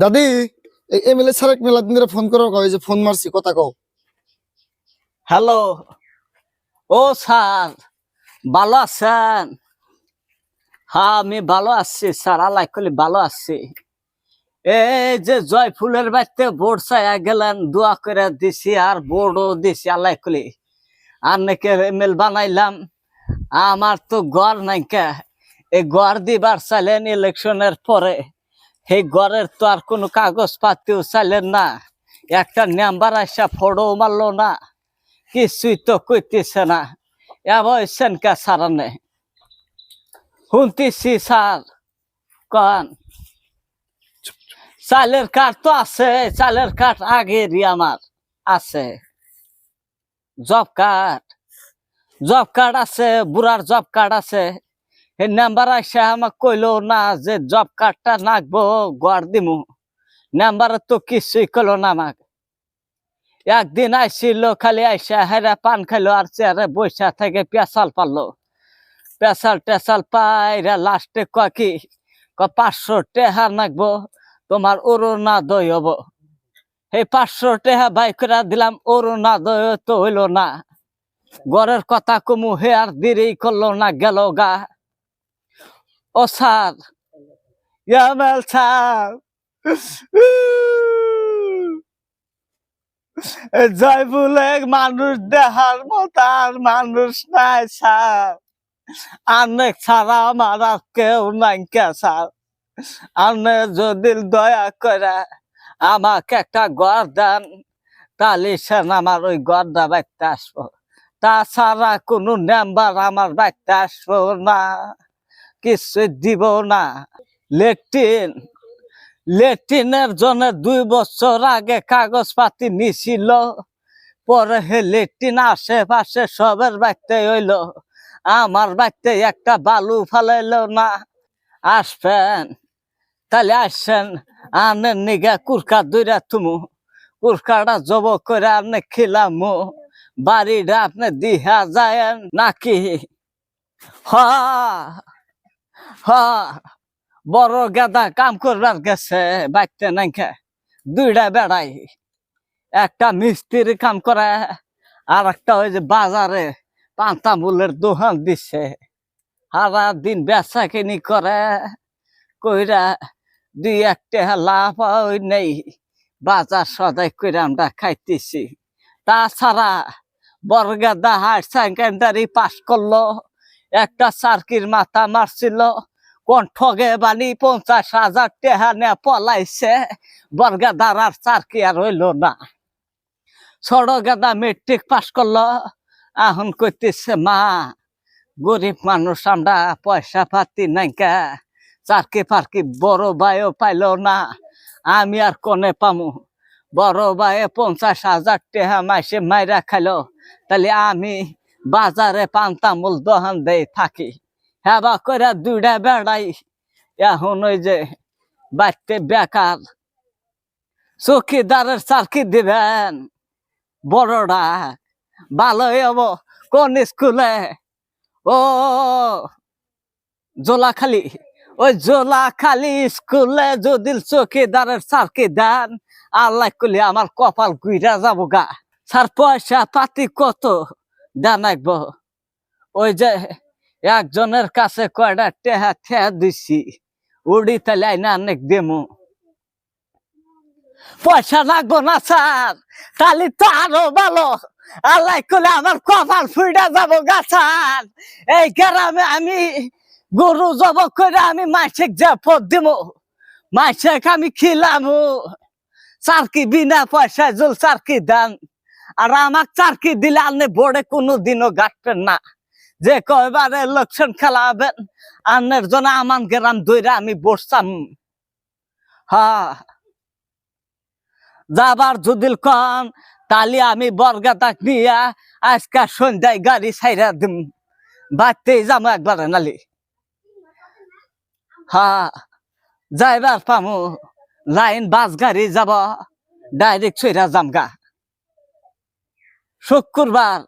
দাদি, এই MLA sir মেলা দিন ফোন করার কয় যে ফোন মারছি, কথা কও। হ্যালো ও স্যার, ভালো আছেন? হ্যাঁ আমি ভালো আছি স্যার, আল্লাহ করলে ভালো আছি। এই যে জয় ফুলের বাড়িতে বোর্ড চাইয়া গেলেন, দোয়া করে দিছি আর বোর্ডও দিছি, আল্লাহ করলে আর নাকি মেল বানাইলাম। আমার তো ঘর নাই কে, এই ঘর দিবার চাইলেন ইলেকশনের পরে। সেই ঘরের তো আর কোনো কাগজ পাতিও চাইলেন না। একটা নাম্বার আসা ফটো মারলো না। কিছুই তো কইতেছে না। এবার সেনকা সারানে শুনতেছি স্যার, কন। চালের কাঠ তো আছে, চালের কাঠ আগেরই আমার আছে। জব কার্ড জব কার্ড আছে, বুড়ার জব কার্ড আছে। সেই নাম্বার আসে আমাকে কইলো, না, যে জব কার্ডটা নাকবো গড় দিমু। নাম্বার তো কিছুই কইলো না আমাকে। একদিন আইসিল, খালি আইসা হেরা পান খাইলো আর চেয়ারে বৈশা থেকে পেশাল পারল। পেশাল টেশাল পাইরা লাস্টে কি ক পাঁচশো টেহা নাকবো তোমার দই হব। এই পাঁচশো টেহা বাই করে দিলাম দই তো হইল না। ঘরের কথা কমু, হে আর দেরি করল না গেল গা। ও স্যার। ইয়ামেল স্যার। জয়পুলে মানুষ দেহার মতো, আর মানুষ নাই স্যার। অনেক ছাড়া আমার আর কেউ নাই কে স্যার। আপনি যদি দয়া করে আমাকে একটা ঘর দেন, তাহলে সেন আমার ওই ঘরটা বাইতে আসব। তাছাড়া কোনো নাম্বার আমার বাইতে আসব না। কিছু দিব না? লেট্রিন, লেট্রিনের জন্য দুই বছর আগে কাগজ পাতি নিছিল পরে হে লেট্রিন, আশেপাশে সবের বাড়িতে হইল। আমার বাড়িতে একটা বালু ফালাইলো না। আসবেন, তাহলে আসছেন আনের নিগা কুরকা দুইরা তুমু কুরকাটা জব করে আপনি খিলামু। বাড়িটা আপনি দিহা যায় নাকি? হ হ, বড় গাদা কাম করবার গেছে, বাইতে নাইকে দুইটা বেড়াই। একটা মিস্ত্রি কাম করে আর একটা ওই যে বাজারে পান্তামুলের দোকান দিছে। সারা দিন বেচা কিনি করে, কইরা দুই একটা লাভ ওই নেই, বাজার সদাই করে আমরা খাইতেছি। তাছাড়া বরগাদা হায়ার সেকেন্ডারি পাস করল একটা সার্কির মাথা মারছিল। কোন ঠগে বানি পঞ্চাশ হাজার টেহা নে পলাইছে। বরগাদার আর সার্কি আর হইল না। সড়গাদা মেট্রিক পাশ করল। এখন কইতেছে, মা, গরিব মানুষ, আমরা পয়সা পাতি নাইকা। চারকি ফারকি বড় ভাইও পাইল না। আমি আর কনে পামু? বড় ভাইয়ে পঞ্চাশ হাজার টেহা মাসে মাইরা খাইলো। তাহলে আমি বাজারে পান্তামূল দোকান দেই থাকি। হেবা করে দুইটা বেড়াই। এখন ওই যে বাড়তে বেকার। চৌকিদারের চারকি দিবেন। বড়টা ভালোই হব কোন স্কুলে? ও, জোলাখালি, ওই জোলাখালি স্কুলে যদি চৌকিদারের চারকি দেন, আল্লাহ করলে আমার কপাল গুইরা যাব গা স্যার, পয়সা পাতি কত? জানাইব ওই যে একজনের কাছে কয়টা টেহা ঠেহা দিছি, উড়ি তাহলে আইনা অনেক দেমু। পয়সা লাগবো না স্যার তাহলে তো আরও ভালো। আল্লাহ করলে আমার কপাল ফুইটা যাব গা স্যার। এই গ্রামে আমি গরু জব করে আমি মাসিক যে পদ দিব মাসিক আমি খিলামু। চারকি বিনা পয়সায় জল চারকি দেন? আর আমাক চারকি দিলে আপনি বোর্ডে কোনো দিনও গাঁটবেন না। যে কয়বারে ইলেকশন খেলাবেন, আনের জন্য আমান গেরাম দইরা আমি বসতাম। হা। যাবার যদি কন, তালি আমি বরগাতাক নিয়া আজকে সন্ধ্যায় গাড়ি ছাইরা দিম। বাড়তেই যাব একবার নালি। হ্যাঁ যাইবার পামু, লাইন বাস গাড়ি যাব, ডাইরেক্ট সইরা যামগা। শুক্রবার।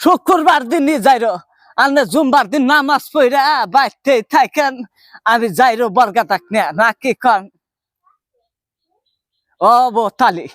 শুক্রবার দিন যাইরো। আনে জুমবার দিন নামাজ পড়া বাইতে থাকেন। আমি যাইরো বর্গা নিয়ে না কি কন? ও বতালি